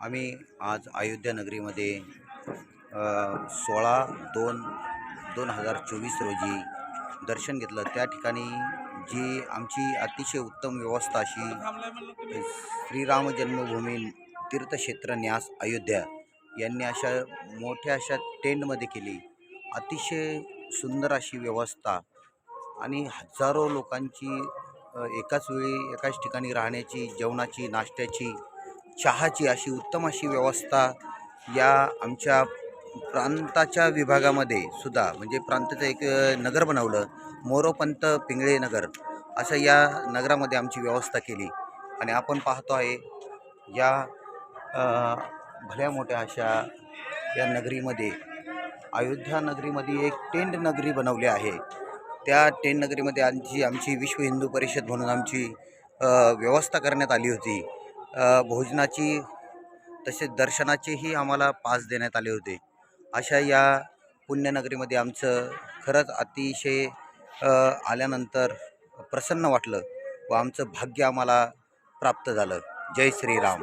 आम्ही आज अयोध्या नगरीमध्ये सोळा दोन दोन हजार चोवीस रोजी दर्शन घेतलं. त्या ठिकाणी जी आमची अतिशय उत्तम व्यवस्था अशी श्रीराम जन्मभूमी तीर्थक्षेत्र न्यास अयोध्या यांनी अशा मोठ्या अशा टेंटमध्ये केली. अतिशय सुंदर अशी व्यवस्था आणि हजारो लोकांची एकाच वेळी एकाच ठिकाणी राहण्याची जेवणाची नाश्त्याची चहाची अशी उत्तम अशी व्यवस्था या आमच्या प्रांताच्या विभागामध्ये सुद्धा म्हणजे प्रांताचं एक नगर बनवलं मोरोपंत पिंगळे नगर असं या नगरामध्ये आमची व्यवस्था केली. आणि आपण पाहतो आहे या भल्या मोठ्या अशा या नगरीमध्ये अयोध्या नगरीमध्ये एक टेंट नगरी बनवली आहे. त्या टेंट नगरीमध्ये आमची आमची विश्व हिंदू परिषद म्हणून आमची व्यवस्था करण्यात आली होती. भोजनाची तसेच दर्शनाचेही आम्हाला पास देण्यात आले होते. अशा या पुण्यनगरीमध्ये आमचं खरंच अतिशय आल्यानंतर प्रसन्न वाटलं व आमचं भाग्य आम्हाला प्राप्त झालं. जय श्रीराम.